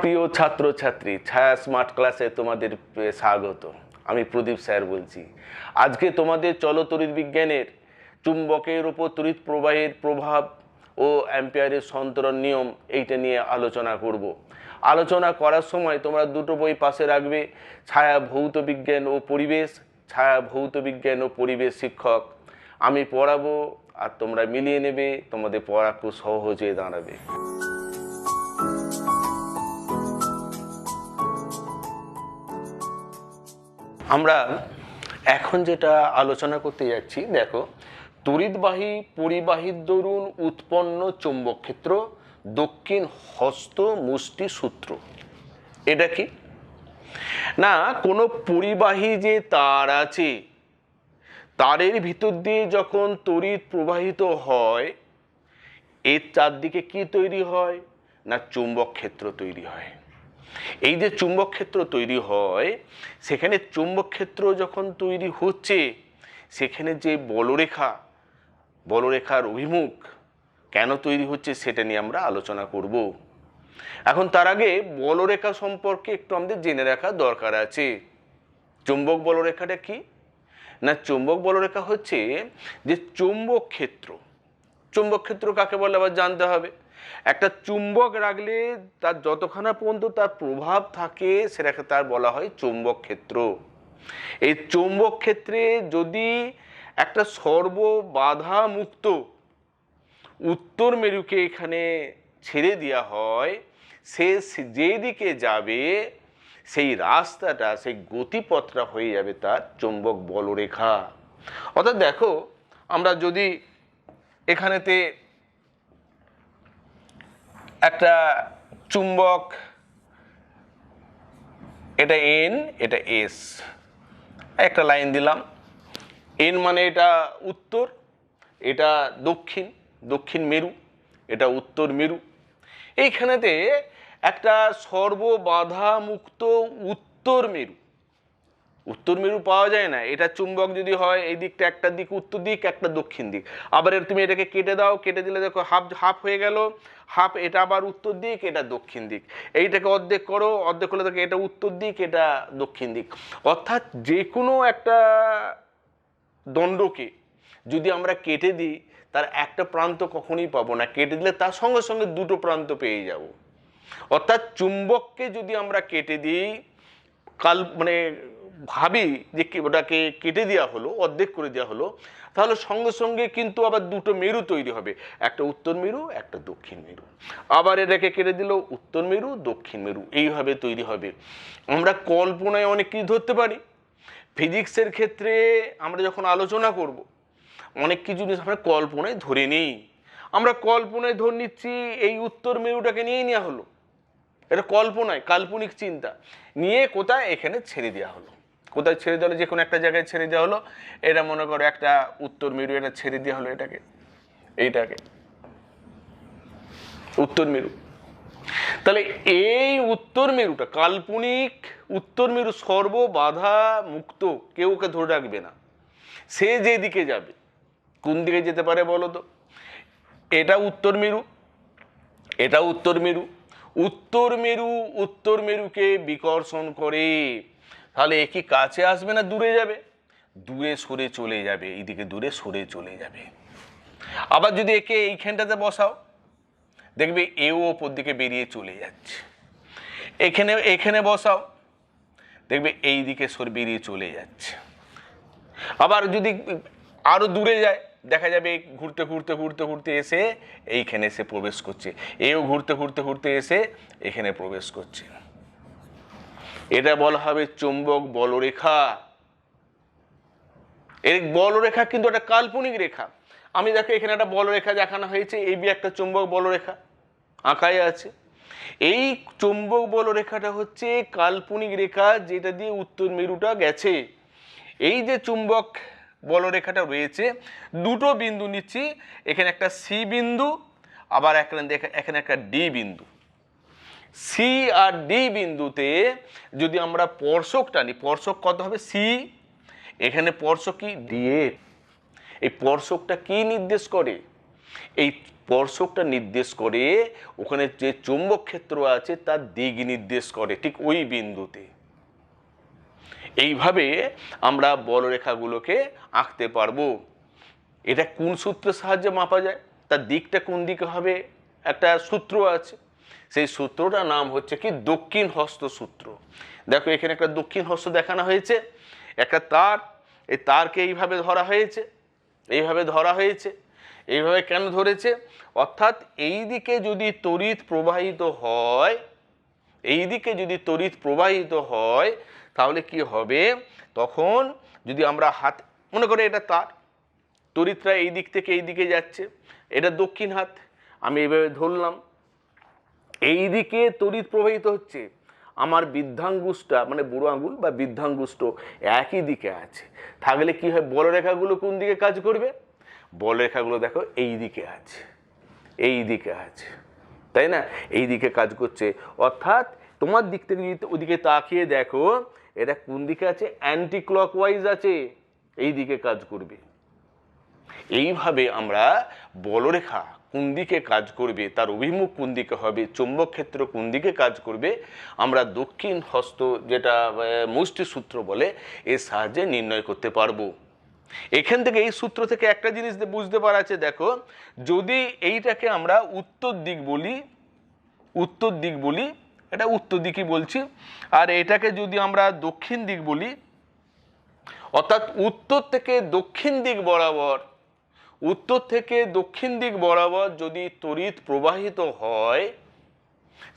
প্রিয় ছাত্রছাত্রী, ছায়া স্মার্ট ক্লাসে তোমাদের স্বাগত। আমি প্রদীপ স্যার বলছি। আজকে তোমাদের চলতরিৎ বিজ্ঞানের চুম্বকের উপর তড়িৎ প্রবাহের প্রভাব ও অ্যাম্পিয়ারের সন্তরণ নিয়ম এইটা নিয়ে আলোচনা করব। আলোচনা করার সময় তোমরা দুটো বই পাশে রাখবে, ছায়া ভৌত বিজ্ঞান ও পরিবেশ, ছায়া ভৌত বিজ্ঞান ও পরিবেশ শিক্ষক। আমি পড়াবো আর তোমরা মিলিয়ে নেবে, তোমাদের পড়া খুব সহজ হয়ে দাঁড়াবে। আমরা এখন যেটা আলোচনা করতে যাচ্ছি, দেখো, তড়িৎবাহী, পরিবাহীর দরুন উৎপন্ন চৌম্বক ক্ষেত্র, দক্ষিণ হস্ত মুষ্টি সূত্র। এটা কি? না, কোনো পরিবাহী যে তার আছে, তারের ভিতর দিয়ে যখন তড়িৎ প্রবাহিত হয়, এর চারদিকে কি তৈরি হয়? না, চুম্বক ক্ষেত্র তৈরি হয়। এই যে চুম্বক ক্ষেত্র তৈরি হয়, সেখানে চুম্বক ক্ষেত্র যখন তৈরি হচ্ছে, সেখানে যে বলরেখা, বলরেখার অভিমুখ কেন তৈরি হচ্ছে সেটা নিয়ে আমরা আলোচনা করব। এখন তার আগে বলরেখা সম্পর্কে একটু আমাদের জেনে রাখা দরকার আছে। চুম্বক বলরেখাটা কি? না, চুম্বক বলরেখা হচ্ছে যে চুম্বক ক্ষেত্র চুম্বক ক্ষেত্র কাকে বলে আবার জানতে হবে? একটা চুম্বক রাখলে তার যতখানা পর্যন্ত তার প্রভাব থাকে, সেটাকে তার বলা হয় চুম্বক ক্ষেত্র। এই চুম্বক ক্ষেত্রে যদি একটা সর্ববাধা মুক্ত উত্তর মেরুকে এখানে ছেড়ে দেওয়া হয়, সে যেদিকে যাবে, সেই রাস্তাটা, সেই গতিপথটা হয়ে যাবে তার চুম্বক বলরেখা। অর্থাৎ দেখো, আমরা যদি এখানেতে একটা চুম্বক, এটা এন এটা এস একটা লাইন দিলাম। এন মানে এটা উত্তর, এটা দক্ষিণ দক্ষিণ মেরু, এটা উত্তর মেরু। এইখানেতে একটা সর্ববাধা মুক্ত উত্তর মেরু। উত্তর মেরু পাওয়া যায় না, এটা চুম্বক যদি হয়, এই দিকটা একটা দিক, উত্তর দিক, একটা দক্ষিণ দিক। আবার তুমি এটাকে কেটে দাও, কেটে দিলে দেখো হাফ হাফ হয়ে গেল। হাফ এটা আবার উত্তর দিক, এটা দক্ষিণ দিক। এইটাকে অর্ধেক করো, অর্ধেক করলে দেখো এটা উত্তর দিক, এটা দক্ষিণ দিক। অর্থাৎ যে কোনো একটা দণ্ডকে যদি আমরা কেটে দিই, তার একটা প্রান্ত কখনোই পাবো না। কেটে দিলে তার সঙ্গে সঙ্গে দুটো প্রান্ত পেয়ে যাব। অর্থাৎ চুম্বককে যদি আমরা কেটে দিই কাল মানে ভাবি যে ওটাকে কেটে দেওয়া হলো, অর্ধেক করে দেওয়া হলো, তাহলে সঙ্গে সঙ্গে কিন্তু আবার দুটো মেরু তৈরি হবে। একটা উত্তর মেরু, একটা দক্ষিণ মেরু। আবার এটাকে কেটে দিল উত্তর মেরু, দক্ষিণ মেরু। এইভাবে তৈরি হবে। আমরা কল্পনায় অনেক কিছু ধরতে পারি। ফিজিক্সের ক্ষেত্রে আমরা যখন আলোচনা করব, অনেক কিছু জিনিস আমরা কল্পনায় ধরে নেই। আমরা কল্পনায় ধরে নিচ্ছি, এই উত্তর মেরুটাকে নিয়েই নেওয়া হলো। এটা কল্পনায়, কাল্পনিক চিন্তা। নিয়ে কোথায়? এখানে ছেড়ে দেওয়া হলো। কোথায় ছেড়ে দেওয়া হলো? যে কোনো একটা জায়গায় ছেড়ে দেওয়া হলো। এটা মনে করো একটা উত্তর মেরু, এটা ছেড়ে দেওয়া হলো এটাকে। এইটাকে। উত্তর মেরু। তাহলে এই উত্তর মেরুটা, কাল্পনিক উত্তর মেরু সর্ববাধা মুক্ত, কেউ ওকে ধরে রাখবে না। সে যেদিকে যাবে, কোন দিকে যেতে পারে বলো তো? এটা উত্তর মেরু, এটা উত্তর মেরু উত্তর মেরু, উত্তর মেরুকে বিকর্ষণ করে। তাহলে এ কি কাছে আসবে না দূরে যাবে? দূরে সরে চলে যাবে, এইদিকে দূরে সরে চলে যাবে। আবার যদি একে এইখানটাতে বসাও, দেখবে এও ওপর দিকে বেরিয়ে চলে যাচ্ছে। এখানে এখানে বসাও, দেখবে এই দিকে সর, বেরিয়ে চলে যাচ্ছে। আবার যদি আরও দূরে যায় দেখা যাবে ঘুরতে ঘুরতে ঘুরতে ঘুরতে এসে এইখানে এসে প্রবেশ করছে। এও ঘুরতে ঘুরতে ঘুরতে এসে এখানে প্রবেশ করছে। এটা বলা হবে চুম্বক বলরেখা। এর বলরেখা কিন্তু একটা কাল্পনিক রেখা। আমি দেখো এখানে একটা বলরেখা দেখানো হয়েছে, এই বি একটা চুম্বক বলরেখা আঁকাই আছে। এই চুম্বক বলরেখাটা হচ্ছে কাল্পনিক রেখা যেটা দিয়ে উত্তর মেরুটা গেছে। এই যে চুম্বক বলরেখাটা রয়েছে। দুটো বিন্দু নিচ্ছি, এখানে একটা সি বিন্দু, আবার এখানে এখানে একটা ডি বিন্দু। সি আর ডি বিন্দুতে যদি আমরা স্পর্শক টানি পর্শক কত হবে? সি এখানে স্পর্শক কি? ডিএ এই পর্শকটা কি নির্দেশ করে? এই স্পর্শকটা নির্দেশ করে ওখানে যে চুম্বক ক্ষেত্র আছে, তার দিক নির্দেশ করে ঠিক ওই বিন্দুতে। এইভাবে আমরা বলরেখাগুলোকে আঁকতে পারব। এটা কোন সূত্রের সাহায্যে মাপা যায়? তার দিকটা কোন দিকে হবে? একটা সূত্র আছে। সেই সূত্রটার নাম হচ্ছে কি? দক্ষিণ হস্ত সূত্র। দেখো, এখানে একটা দক্ষিণ হস্ত দেখানো হয়েছে। একটা তার। এই তারকে এইভাবে ধরা হয়েছে। এইভাবে ধরা হয়েছে। এইভাবে কেন ধরেছে? অর্থাৎ এই দিকে যদি তড়িৎ প্রবাহিত হয়, এই দিকে যদি তড়িৎ প্রবাহিত হয় তাহলে কি হবে? তখন যদি আমরা হাত, মনে করে এটা তার, তড়িৎরা এই দিক থেকে এই দিকে যাচ্ছে, এটা দক্ষিণ হাত, আমি এইভাবে ধরলাম, এই দিকে তড়িৎ প্রবাহিত হচ্ছে, আমার বৃদ্ধাঙ্গুষ্টা মানে বুড়ো আঙ্গুল বা বৃদ্ধাঙ্গুষ্ঠ একই দিকে আছে, থাকলে কি হয় বলরেখাগুলো কোন দিকে কাজ করবে? বলরেখাগুলো দেখো এই দিকে আছে, এই দিকে আছে, তাই না? এই দিকে কাজ করছে, অর্থাৎ তোমার দিক থেকে যদি ওদিকে তাকিয়ে দেখো এটা কোন দিকে আছে? অ্যান্টি ক্লকওয়াইজ আছে। এই দিকে কাজ করবে। এইভাবে আমরা বলরেখা কোন দিকে কাজ করবে, তার অভিমুখ কোন দিকে হবে, চুম্বক ক্ষেত্র কোন দিকে কাজ করবে, আমরা দক্ষিণ হস্ত যেটা মুষ্টি সূত্র বলে, এর সাহায্যে নির্ণয় করতে পারব। এখান থেকে এই সূত্র থেকে একটা জিনিস বুঝতে পারা আছে, দেখো, যদি এইটাকে আমরা উত্তর দিক বলি, উত্তর দিক বলি এটা উত্তর দিকই বলছি। আর এটাকে যদি আমরা দক্ষিণ দিক বলি, অর্থাৎ উত্তর থেকে দক্ষিণ দিক বরাবর, উত্তর থেকে দক্ষিণ দিক বরাবর যদি তড়িৎ প্রবাহিত হয়,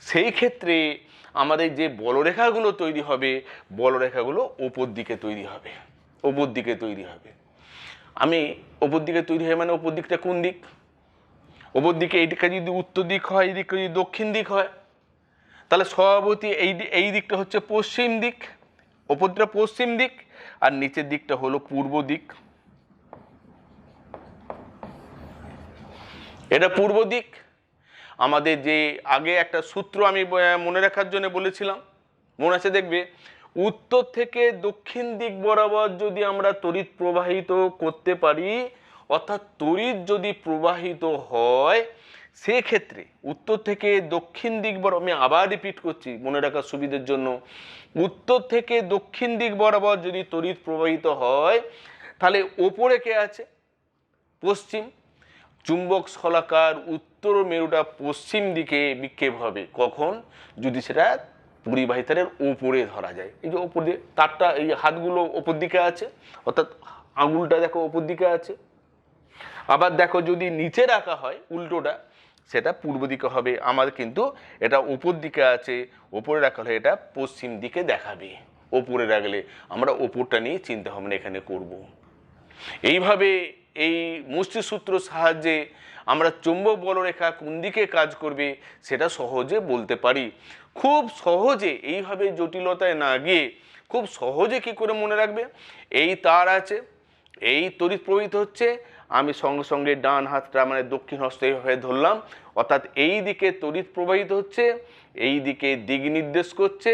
সেই ক্ষেত্রে আমাদের যে বলরেখাগুলো তৈরি হবে, বলরেখাগুলো ওপর দিকে তৈরি হবে ওপর দিকে তৈরি হবে। আমি ওপর দিকে তৈরি হয় মানে ওপর দিকটা কোন দিক? ওপর দিকে এই যদি উত্তর দিক হয় এই দিকটা যদি দক্ষিণ দিক হয় তাহলে সভাপতি এই এই দিকটা হচ্ছে পশ্চিম দিক ওপরটা পশ্চিম দিক, আর নিচের দিকটা হলো পূর্ব দিক। এটা পূর্ব দিক। আমাদের যে আগে একটা সূত্র আমি মনে রাখার জন্য বলেছিলাম, মনে আছে দেখবে? উত্তর থেকে দক্ষিণ দিক বরাবর যদি আমরা তড়িৎ প্রবাহিত করতে পারি, অর্থাৎ তড়িৎ যদি প্রবাহিত হয় সেক্ষেত্রে উত্তর থেকে দক্ষিণ দিক বরাবর, আমি আবার রিপিট করছি, মনে রাখার সুবিধের জন্য, উত্তর থেকে দক্ষিণ দিক বরাবর যদি তড়িৎ প্রবাহিত হয়, তাহলে ওপরে কে আছে? পশ্চিম। চুম্বক শলাকার উত্তর মেরুটা পশ্চিম দিকে বিক্ষেপ হবে। কখন? যদি সেটা পরিবাহিতারের ওপরে ধরা যায়। এই যে ওপর দিয়ে তারটা, এই হাতগুলো ওপর দিকে আছে, অর্থাৎ আঙুলটা দেখো ওপর দিকে আছে। আবার দেখো যদি নিচে রাখা হয় উল্টোটা সেটা পূর্ব দিকে হবে। আমার কিন্তু এটা উপর দিকে আছে, ওপরে রাখা হলে এটা পশ্চিম দিকে দেখাবে। ওপরে রাখলে আমরা ওপরটা নিয়ে চিন্তা ভাবনা এখানে করব। এইভাবে এই মুষ্টি সূত্র সাহায্যে আমরা চুম্বক বলরেখা কোন দিকে কাজ করবে সেটা সহজে বলতে পারি। খুব সহজে, এইভাবে জটিলতায় না গিয়ে খুব সহজে কি করে মনে রাখবে? এই তার আছে, এই তড়িৎ প্রবাহিত হচ্ছে আমি সঙ্গে সঙ্গে ডান হাতটা মানে দক্ষিণ হস্ত এইভাবে ধরলাম। অর্থাৎ এই দিকে তড়িৎ প্রবাহিত হচ্ছে, এই দিকে দিক নির্দেশ করছে,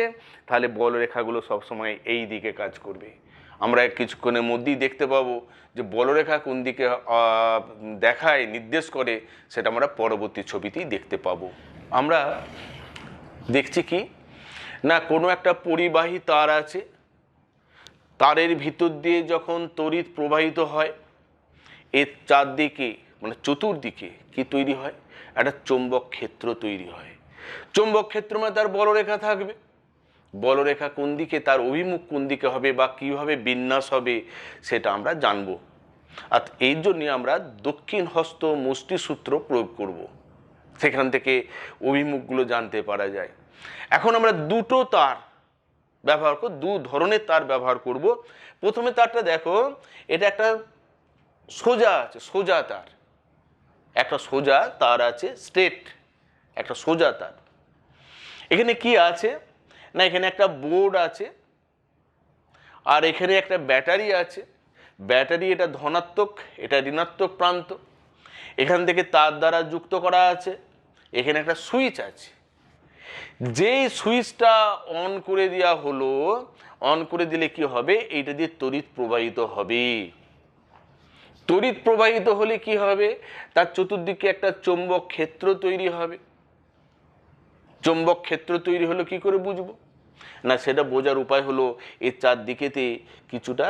তাহলে বলরেখাগুলো সবসময় এই দিকে কাজ করবে। আমরা কিছুক্ষণের মধ্যেই দেখতে পাবো যে বলরেখা কোন দিকে দেখায়, নির্দেশ করে, সেটা আমরা পরবর্তী ছবিতেই দেখতে পাবো। আমরা দেখছি কি? না, কোনো একটা পরিবাহী তার আছে। তারের ভিতর দিয়ে যখন তড়িৎ প্রবাহিত হয় এর চারদিকে মানে চতুর্দিকে কি তৈরি হয়? একটা চৌম্বক ক্ষেত্র তৈরি হয়। চৌম্বক ক্ষেত্র মানে তার বলরেখা থাকবে। বলরেখা কোন দিকে, তার অভিমুখ কোন দিকে হবে বা কীভাবে বিন্যাস হবে সেটা আমরা জানব। আর এই জন্যে আমরা দক্ষিণ হস্ত মুষ্টি সূত্র প্রয়োগ করব। সেখান থেকে অভিমুখগুলো জানতে পারা যায়। এখন আমরা দুটো তার ব্যবহার করব দু ধরনের তার ব্যবহার করব। প্রথমে তারটা দেখো, এটা একটা সোজা আছে, সোজা তার। একটা সোজা তার আছে স্ট্রেট একটা সোজা তার। এখানে কি আছে? না, এখানে একটা বোর্ড আছে, আর এখানে একটা ব্যাটারি আছে। ব্যাটারি এটা ধনাত্মক, এটা ঋণাত্মক প্রান্ত। এখান থেকে তার দ্বারা যুক্ত করা আছে, এখানে একটা সুইচ আছে। যেই সুইচটা অন করে দেওয়া হলো, অন করে দিলে কি হবে? এইটা দিয়ে তড়িৎ প্রবাহিত হবে। তড়িৎ প্রবাহিত হলে কি হবে? তার চতুর্দিকে একটা চৌম্বক ক্ষেত্র তৈরি হবে। চৌম্বক ক্ষেত্র তৈরি হলো কি করে বুঝব? না, সেটা বোঝার উপায় হলো, এর চারদিকেতে কিছুটা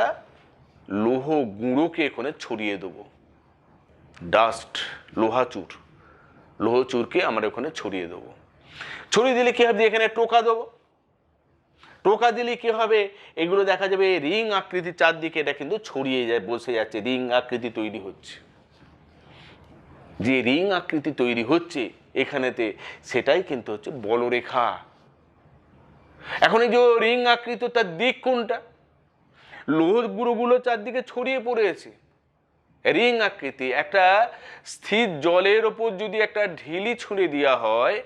লোহ গুঁড়োকে এখানে ছড়িয়ে দেবো। ডাস্ট লোহাচুর লোহচুরকে আমরা ওখানে ছড়িয়ে দেবো। ছড়িয়ে দিলে কি হবে? এখানে টোকা দেবো। টোকা দিলে কি হবে? এগুলো দেখা যাবে রিং আকৃতির চারদিকে এটা কিন্তু ছড়িয়ে যায়, বসে যাচ্ছে। রিং আকৃতি তৈরি হচ্ছে। যে রিং আকৃতি তৈরি হচ্ছে এখানেতে, সেটাই কিন্তু হচ্ছে বলরেখা। এখন এই যে রিং আকৃতি তার দিক কোনটা? লোহ গুঁড়োগুলো চারদিকে ছড়িয়ে পড়েছে। রিং আকৃতি, একটা স্থির জলের ওপর যদি একটা ঢিলি ছুঁড়ে দেওয়া হয়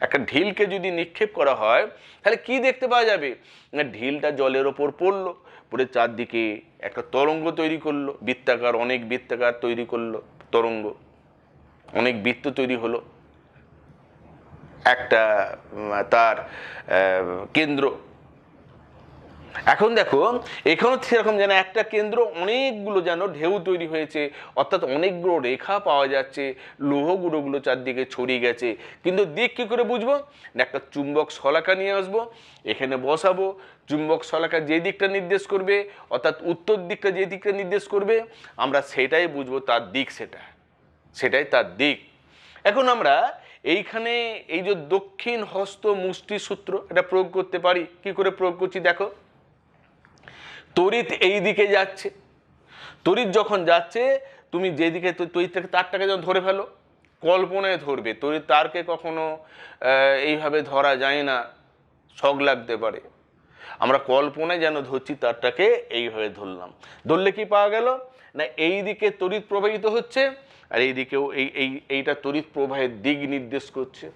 একটা ঢিলকে যদি নিক্ষেপ করা হয়, তাহলে কি দেখতে পাওয়া যাবে? ঢিলটা জলের ওপর পড়ল, পড়ে চারদিকে একটা তরঙ্গ তৈরি করল, বৃত্তাকার, অনেক বৃত্তাকার তৈরি করল, তরঙ্গ, অনেক বৃত্ত তৈরি হলো। একটা তার কেন্দ্র এখন দেখো এখানেও সেরকম যেন একটা কেন্দ্র, অনেকগুলো যেন ঢেউ তৈরি হয়েছে। অর্থাৎ অনেকগুলো রেখা পাওয়া যাচ্ছে লোহ গুঁড়োগুলো চারদিকে ছড়িয়ে গেছে। কিন্তু দিক কী করে বুঝব? না, একটা চুম্বক শলাকা নিয়ে আসব, এখানে বসাবো। চুম্বক শলাকা যে দিকটা নির্দেশ করবে, অর্থাৎ উত্তর দিকটা যে দিকটা নির্দেশ করবে, আমরা সেটাই বুঝব, তার দিক সেটা। সেটাই তার দিক। এখন আমরা এইখানে এই যে দক্ষিণ হস্ত মুষ্টি সূত্র এটা প্রয়োগ করতে পারি। কি করে প্রয়োগ করছি দেখো? তড়িৎ এই দিকে যাচ্ছে। তড়িৎ যখন যাচ্ছে, তুমি যেদিকে তো- তড়িৎ থেকে তারটাকে যখন ধরে ফেলো, কল্পনায় ধরবে। তড়িৎ তারকে কখনো এইভাবে ধরা যায় না, শখ লাগতে পারে। আমরা কল্পনায় যেন ধরছি, তারটাকে এইভাবে ধরলাম। ধরলে কি পাওয়া গেল? না, এই দিকে তড়িৎ প্রবাহিত হচ্ছে, আর এই দিকেও এই এই, এইটা তড়িৎ প্রবাহের দিক নির্দেশ করছে।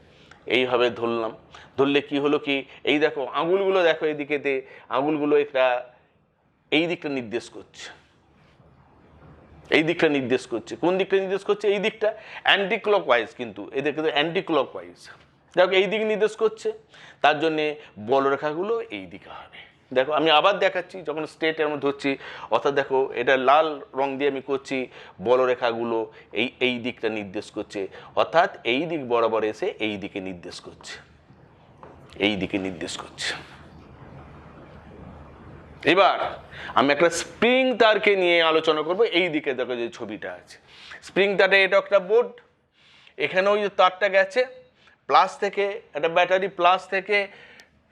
এইভাবে ধরলাম। ধরলে কি হলো কি? এই দেখো, আঙুলগুলো দেখো এই দিকেতে। আঙুলগুলো একটা এই দিকটা নির্দেশ করছে। এই দিকটা নির্দেশ করছে। কোন দিকটা নির্দেশ করছে? এই দিকটা অ্যান্টি ক্লক ওয়াইজ কিন্তু, এদের কিন্তু অ্যান্টি ক্লক ওয়াইজ দেখো, এই দিকে নির্দেশ করছে, তার জন্যে বলরেখাগুলো এই দিকে হবে। দেখো, আমি আবার দেখাচ্ছি, যখন স্টেটের মধ্যে ধরছি অর্থাৎ দেখো, এটা লাল রং দিয়ে আমি করছি, বলরেখাগুলো এই এই দিকটা নির্দেশ করছে। অর্থাৎ এই দিক বরাবর এসে এই দিকে নির্দেশ করছে। এই দিকে নির্দেশ করছে। এবার আমি একটা স্প্রিং তারকে নিয়ে আলোচনা করব। এই দিকে দেখো যে ছবিটা আছে। স্প্রিং তারে এটা একটা বোর্ড। এখানে ওই যে তারটা গেছে। প্লাস থেকে একটা ব্যাটারি, প্লাস থেকে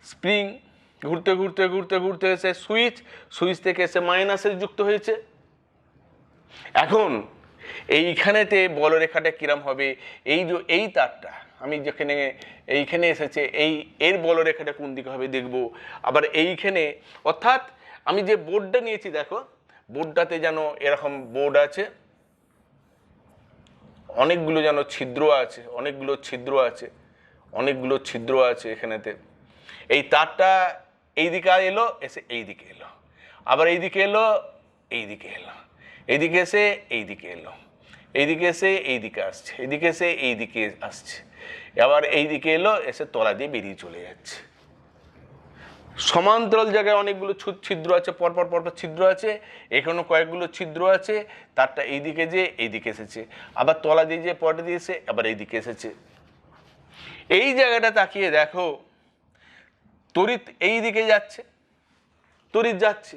স্প্রিং। ঘুরতে ঘুরতে ঘুরতে ঘুরতে এসে সুইচ সুইচ থেকে এসে মাইনাসে যুক্ত হয়েছে। এখন এইখানেতে বলরেখাটা কিরম হবে? এই যে, এই তারটা, আমি যেখানে, এইখানে এসেছে, এই, এর বলরেখাটা কোন দিকে হবে দেখব। আবার এইখানে, অর্থাৎ আমি যে বোর্ডটা নিয়েছি, দেখো বোর্ডটাতে যেন এরকম বোর্ড আছে, অনেকগুলো যেন ছিদ্র আছে, অনেকগুলো ছিদ্র আছে, অনেকগুলো ছিদ্র আছে এখানেতে। এই তারটা এই দিকে এলো, এসে এই দিকে এলো। আবার এই দিকে এলো এই দিকে এলো। এইদিকে এসে এই দিকে এলো। এইদিকে এসে এই দিকে আসছে। এইদিকে এসে এই দিকে আসছে। আবার এই দিকে এলো, এসে তলা দিয়ে বেরিয়ে চলে যাচ্ছে। সমান্তরাল জায়গায় অনেকগুলো ছিদ্র আছে, পরপর পরপর ছিদ্র আছে এখানেও কয়েকগুলো ছিদ্র আছে, তারটা এইদিকে যে, এইদিকে এসেছে। আবার তলা দিয়ে যে পরটা দিয়েছে, আবার এইদিকে এসেছে। এই জায়গাটা তাকিয়ে দেখো, তড়িৎ এই দিকে যাচ্ছে, তড়িৎ যাচ্ছে।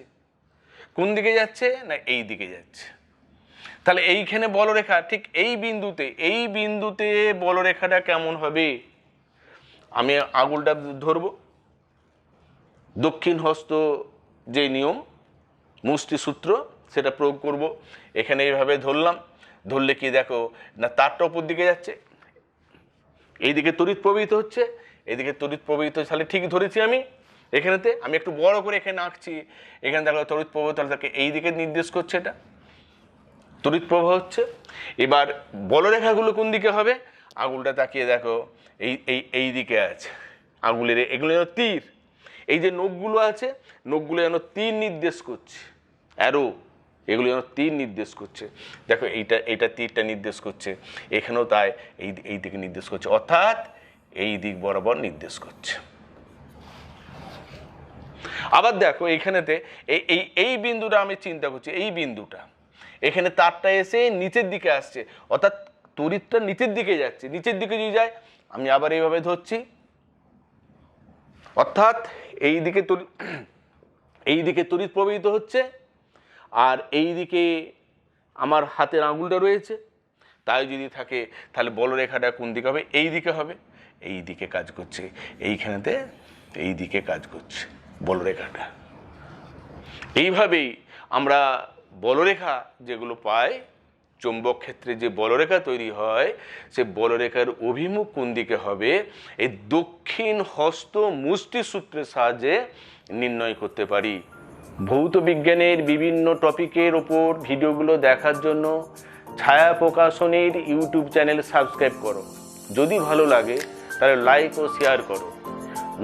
কোন দিকে যাচ্ছে না এই দিকে যাচ্ছে? তাহলে এইখানে বলরেখা, ঠিক এই বিন্দুতে এই বিন্দুতে বলরেখাটা কেমন হবে? আমি আঙুলটা ধরবো। দক্ষিণ হস্ত যে নিয়ম, মুষ্টি সূত্র, সেটা প্রয়োগ করব। এখানে এইভাবে ধরলাম। ধরলে কি দেখো, না তারটা ওপর দিকে যাচ্ছে, এইদিকে তড়িৎ প্রবাহিত হচ্ছে, এইদিকে তড়িৎ প্রবাহিত তাহলে ঠিক ধরেছি আমি এখানেতে। আমি একটু বড় করে এখানে আঁকছি। এখানে দেখো তড়িৎ প্রবাহিত তাহলে তাকে এই দিকে নির্দেশ করছে এটা। তড়িৎ প্রবাহ হচ্ছে। এবার বলরেখাগুলো কোন দিকে হবে? আঙুলটা তাকিয়ে দেখো, এই এই এই দিকে আছে। আঙুলের এগুলো তীর। এই যে নখগুলো আছে, নখগুলো যেন তীর নির্দেশ করছে। অ্যারো, এগুলো যেন তীর নির্দেশ করছে। দেখো, এইটা এইটা তীরটা নির্দেশ করছে। এখানেও তাই, এই এই দিকে নির্দেশ করছে। অর্থাৎ এই দিক বরাবর নির্দেশ করছে। আবার দেখো, এইখানেতে এই এই বিন্দুটা আমি চিন্তা করছি, এই বিন্দুটা। এখানে তারটা এসে নিচের দিকে আসছে। অর্থাৎ তড়িৎটা নিচের দিকে যাচ্ছে। নিচের দিকে যদি যায়, আমি আবার এইভাবে ধরছি। অর্থাৎ এই দিকে এই দিকে তড়িৎ প্রবাহিত হচ্ছে, আর এই দিকে আমার হাতের আঙুলটা রয়েছে। তাই যদি থাকে, তাহলে বলরেখাটা কোন দিকে হবে? এই দিকে হবে। এই দিকে কাজ করছে। এইখানেতে এই দিকে কাজ করছে বলরেখাটা। এইভাবেই আমরা বলরেখা যেগুলো পাই চৌম্বক ক্ষেত্রে যে বলরেখা তৈরি হয়, সে বলরেখার অভিমুখ কোন দিকে হবে? এই দক্ষিণ হস্ত মুষ্টি সূত্রের সাহায্যে নির্ণয় করতে পারি। ভৌত বিজ্ঞানের বিভিন্ন টপিকের ওপর ভিডিওগুলো দেখার জন্য ছায়া প্রকাশনের ইউটিউব চ্যানেল সাবস্ক্রাইব করো। যদি ভালো লাগে, তাহলে লাইক ও শেয়ার করো।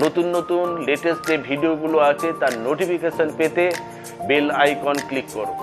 নতুন নতুন লেটেস্ট যে ভিডিওগুলো আছে, তার নোটিফিকেশন পেতে বেল আইকন ক্লিক করো।